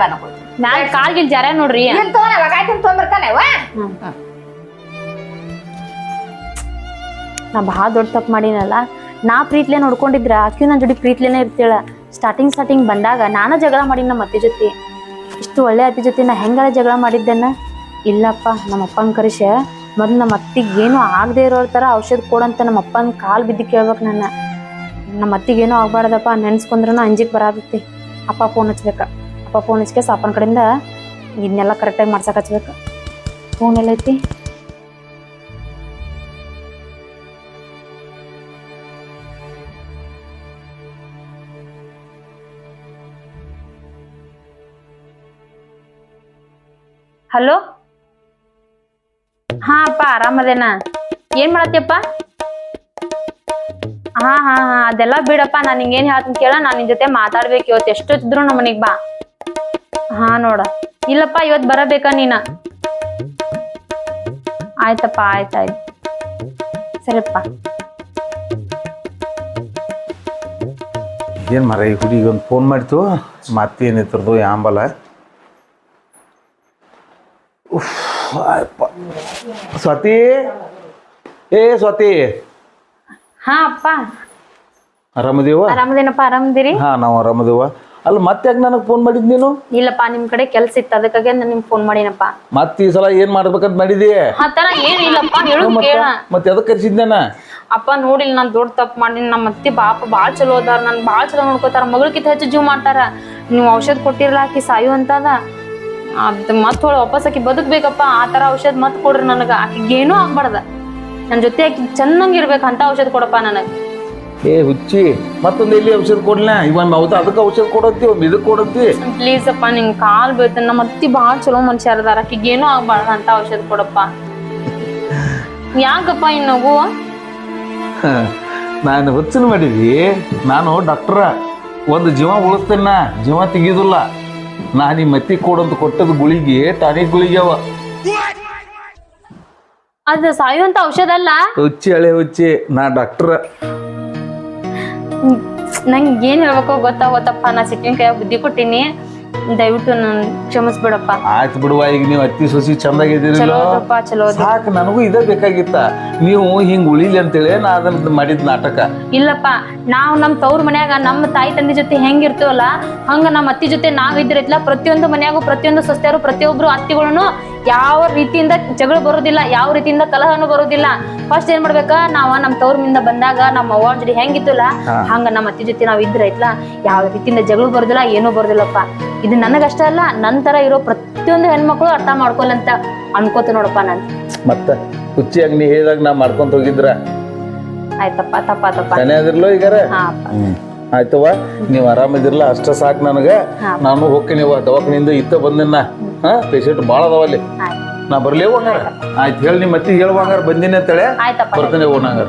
ಬಾ ನಾವು ಮ್ಯಾಲ ಕಾಲ್ಗಿಲ್ ಜರ ನೋಡ್ರಿ. ಏನ್ ತಗೋಣ ಲಗಾಯ್ತಿನ್ ತೊಗೊಂಬರ್ತಾನೆ ವಾ? ನಾ ಭಾಳ ದೊಡ್ಡ ತಪ್ಪು ಮಾಡಿನಲ್ಲ. ನಾ ಪ್ರೀತ್ಲೆ ನೋಡ್ಕೊಂಡಿದ್ರ ಆಕಿ ನನ್ನ ಜೋಡಿ ಪ್ರೀತ್ಲೇನೆ ಇರ್ತೀಳ. ಸ್ಟಾರ್ಟಿಂಗ್ ಸ್ಟಾರ್ಟಿಂಗ್ ಬಂದಾಗ ನಾನು ಜಗಳ ಮಾಡಿನ ನಮ್ಮ ಅತ್ತೆ ಜೊತೆ. ಇಷ್ಟು ಒಳ್ಳೆ ಅತ್ತೆ ಜೊತೆ ನಾ ಹೆಂಗಲ್ಲ ಜಗಳ ಮಾಡಿದ್ದೆನ ಇಲ್ಲಪ್ಪ ನಮ್ಮ ಅಪ್ಪನ ಕರಿಶ ಮೊದ್ಲು ನಮ್ಮ ಅತ್ತಿಗೆ ಏನು ಆಗದೆ ಇರೋ ಥರ ಔಷಧ ಕೊಡಂತ ನಮ್ಮ ಅಪ್ಪನ ಕಾಲು ಬಿದ್ದು ಕೇಳ್ಬೇಕು ನನ್ನ. ನಮ್ಮ ಅತ್ತಿಗೆ ಏನೂ ಆಗ್ಬಾರ್ದಪ್ಪ ನೆನ್ಸ್ಕೊಂಡ್ರೂ ಅಂಜಿಕ್ ಬರಾದತ್ತಿ ಅಪ್ಪ ಫೋನ್ ಹಚ್ಬೇಕ. ಅಪ್ಪ ಫೋನ್ ಅಪ್ಪನ ಕಡೆಯಿಂದ ಇದನ್ನೆಲ್ಲ ಕರೆಕ್ಟಾಗಿ ಮಾಡ್ಸಕ್ಕೆ ಹಚ್ಬೇಕು. ಫೋನ್ ಎಲ್ಲೈತಿ ಹಲೋ? ಹಾ ಅಪ್ಪ, ಆರಾಮದೇನ? ಏನ್ ಮಾಡತ್ತೀಯಪ್ಪ? ಹಾ ಹಾ ಹಾ, ಅದೆಲ್ಲ ಬಿಡಪ್ಪ, ನಾನು ಹಿಂಗೇನ್ ಹೇಳ್ತೀನಿ ಕೇಳ, ನಾನು ನಿನ್ ಜೊತೆ ಮಾತಾಡ್ಬೇಕು ಇವತ್ತು. ಎಷ್ಟು ಇದ್ರು ಮನೆಗ್ ಬಾ. ಹಾ ನೋಡ. ಇಲ್ಲಪ್ಪ ಇವತ್ ಬರಬೇಕಾ ನೀನ? ಆಯ್ತಪ್ಪ ಆಯ್ತಾಯ್ತು ಸರಿಪ್ಪ. ಏನ್ ಮರ ಈ ಹುಡುಗಿ ಒಂದು ಫೋನ್ ಮಾಡಿತು ಮತ್ತೇನಿತ್ತರದು ಯಾಂಬಲ ಉಫ್ ಸ್ವಾತಿ? ಏ ಸ್ವತಿ? ಹಾ ಅಪ್ಪ. ಆರಾಮದೇವ ಆರಾಮದೇನಪ್ಪ ಆರಾಮದಿರಿ? ಹಾ ನಾವು ಆರಾಮದೇವ ಅಲ್ಲ ಮತ್ತೆ ಯಾಕೆ ನನಗೆ ಫೋನ್ ಮಾಡಿದ್ ನೀನು? ಇಲ್ಲಪ್ಪ ನಿಮ್ ಕಡೆ ಕೆಲ್ಸ ಇತ್ತು ಅದಕ್ಕಾಗಿ ನಾನು ನಿಮ್ಗೆ ಫೋನ್ ಮಾಡಿನಪ್ಪ. ಮತ್ತೆ ಈ ಸಲ ಏನ್ ಮಾಡ್ಬೇಕಂತ ಮಾಡಿದಿ? ಆ ತರ ಏನಿಲ್ಲಪ್ಪ ಹೇಳುದು ಕೇಳ. ಮತ್ತೆ ಅದಕ್ಕೆ ಕರ್ಸಿದ್ನ ಅಪ್ಪ ನೋಡಿಲ್ಲ ನಾನ್ ದೊಡ್ಡ ತಪ್ಪು ಮಾಡಿ ನಮ್ಮ ಅತ್ತಿ ಬಾಪ ಭಾಳ ಚಲೋ ಅದಾರ ನನ್ ಭಾಳ ಚಲೋ ನೋಡ್ಕೋತಾರ ಮಗಳಿಗಿಂತ ಹೆಚ್ಚು ಜೀವ ಮಾಡ್ತಾರ. ನೀವು ಔಷಧ ಕೊಟ್ಟಿರಲ್ಲ ಆಕಿ ಸಾಯು ಅಂತದ? ಅದ್ ಮತ್ ಹೊಳ ವಾಪಸ್ ಆಕಿ ಬದುಕ್ಬೇಕಪ್ಪ ಆ ತರ ಔಷಧ ಮತ್ ಕೊಡ್ರಿ ನನಗ. ಆಕಿಗೇನು ಆಗ್ಬಾರ್ದ. ನನ್ ಜೊತೆ ಆಕಿ ಚೆನ್ನಾಗಿ ಇರ್ಬೇಕು ಅಂತ ಔಷಧ ಕೊಡಪ್ಪ ನನಗ್. ಏ ಹುಚ್ಚಿ ಮತ್ತೊಂದು ಎಲ್ಲಿ ಔಷಧ ಕೊಡ್ಲ? ಇವನ್ ಹೌದು ಅದಕ್ಕೆ ಔಷಧ ಕೊಡತ್ತಿ ಒಂದು ಇದಕ್ಕೆ ಕೊಡತ್ತಿ? ಪ್ಲೀಸ್ ಅಪ್ಪ ನಿಂಗ್ ಕಾಲ್ ಬೀಳ್ತಾನೆ. ನಮ್ಮ ಅತ್ತಿ ಭಾಳ ಚಲೋ ಮನುಷ್ಯರ್ ಅದಾರ ಆಕಿಗೆ ಏನೂ ಆಗ್ಬಾರ್ದ ಅಂತ ಔಷಧ ಕೊಡಪ್ಪ. ಯಾಕಪ್ಪ ಈ ನಗು? ನಾನು ಹುಚ್ಚನ್ ಮಾಡಿದ್ವಿ ನಾನು ಡಾಕ್ಟ್ರ. ಒಂದು ಜೀವ ಉಳಿಸ್ತೇನ ಜೀವ ತೆಗಿಯೋದಿಲ್ಲ. ನಾನು ನಿಮ್ಮ ಮತ್ತಿ ಕೊಡಂತ ಕೊಟ್ಟದ ಗುಳಿಗೆ ಟಾನಿಕ್ ಗುಳಿಗೆ ಅವ. ಅದ ಸಾಯುವಂತ ಔಷಧ ಅಲ್ಲ? ಹುಚ್ಚಿ ಹಳೆ ಹುಚ್ಚಿ ನಾ ಡಾಕ್ಟ್ರ. ನಂಗೆ ಏನ್ ಹೇಳ್ಬೇಕೋ ಗೊತ್ತಾಗೋತಪ್ಪ ನಾ ಸಿಟ್ಟಿನ ಕೈ ಬುದ್ಧಿ ಕೊಟ್ಟಿನಿ. ದಯವಿಟ್ಟು ನನ್ ಕ್ಷಮಿಸ್ಬಿಡಪ್ಪ. ಆಯ್ತು ಬಿಡುವ ಈಗ ನೀವು ಅತ್ತಿ ಸೊಸಿ ಚಂದಾಗಿದ್ದೀರಿ ಚಲೋ ಅದಪ್ಪ ಚಲೋ ಅದ ಸಾಕು ನನಗೂ ಇದೇ ಬೇಕಾಗಿತ್ತ. ನೀವು ಹಿಂಗ್ ಉಳಿಲಿ ಅಂತೇಳಿ ನಾ ಅದನ್ನ ಮಾಡಿದ ನಾಟಕ. ಇಲ್ಲಪ್ಪ ನಾವ್ ನಮ್ ತವ್ರ ಮನ್ಯಾಗ ನಮ್ಮ ತಾಯಿ ತಂದೆ ಜೊತೆ ಹೆಂಗಿರ್ತೀವಲ್ಲ ಹಂಗ ನಮ್ಮ ಅತ್ತಿ ಜೊತೆ ನಾವ್ ಇದ್ರೈತ್ಲ ಪ್ರತಿಯೊಂದು ಮನ್ಯಾಗೂ ಪ್ರತಿಯೊಂದು ಸೊಸ್ಯಾರು ಪ್ರತಿಯೊಬ್ರು ಅತ್ತಿಗಳನ್ನು ಯಾವ ರೀತಿಯಿಂದ ಜಗಳ ಬರೋದಿಲ್ಲ ಯಾವ ರೀತಿಯಿಂದ ಕಲಹನು ಬರೋದಿಲ್ಲ. ಫಸ್ಟ್ ಏನ್ ಮಾಡ್ಬೇಕ? ನಾವ ನಮ್ ತವ್ರ ಮಿಂದ ಬಂದಾಗ ನಮ್ಮ ಅವ್ವ ಜೊತೆ ಹೆಂಗಿತ್ತಲ್ಲ ಹಂಗ ನಮ್ಮ ಅತ್ತಿ ಜೊತೆ ನಾವ್ ಐತ್ಲಾ ಯಾವ ರೀತಿಯಿಂದ ಜಗಳ ಬರೋದಿಲ್ಲ ಏನೂ ಬರೋದಿಲ್ಲಪ್ಪ. ಇದು ನನಗಷ್ಟ ಅಲ್ಲ ನನ್ ತರ ಇರೋ ಪ್ರತಿಯೊಂದು ಹೆಣ್ಮಕ್ಳು ಅರ್ಥ ಮಾಡ್ಕೊಲ್ಲಂತ ಅನ್ಕೋತ ನೋಡಪ್ಪ ನಾನು. ಮತ್ತೆ ಹುಚ್ಚಿಯಾಗಿ ನೀ ಹೇಳಿದಾಗ ನಾ ಮಾಡ್ಕೊಂತ ಹೋಗಿದ್ರ? ಆಯ್ತಪ್ಪ ತಪ್ಪ ತಪ್ಪ. ತಾನೇ ಅದಿರ್ಲೋ ಈಗಾರ? ಆಯ್ತವ ನೀವು ಆರಾಮಿದಿರಲ್ಲ ಅಷ್ಟ ಸಾಕು ನನಗೆ. ನಾನು ಹೋಗ್ತೀನಿ ದವಾಖಾನಿಂದ ಇತ್ತ ಬಂದಿನ ಹಾ ಪೇಷಂಟ್ ಭಾಳ ಅದಾವ ಅಲ್ಲಿ. ನಾ ಬರ್ಲಿ ಹೋಗಾರ ಆಯ್ತು ಹೇಳಿ ನಿಮ್ಮ ಅತ್ತಿ ಹೇಳುವಂಗಾರ ಬಂದಿನಿ ಅಂತೇಳಿ. ಆಯ್ತಪ್ಪ ಹೋಗೋಣ ಹೋಗಾರ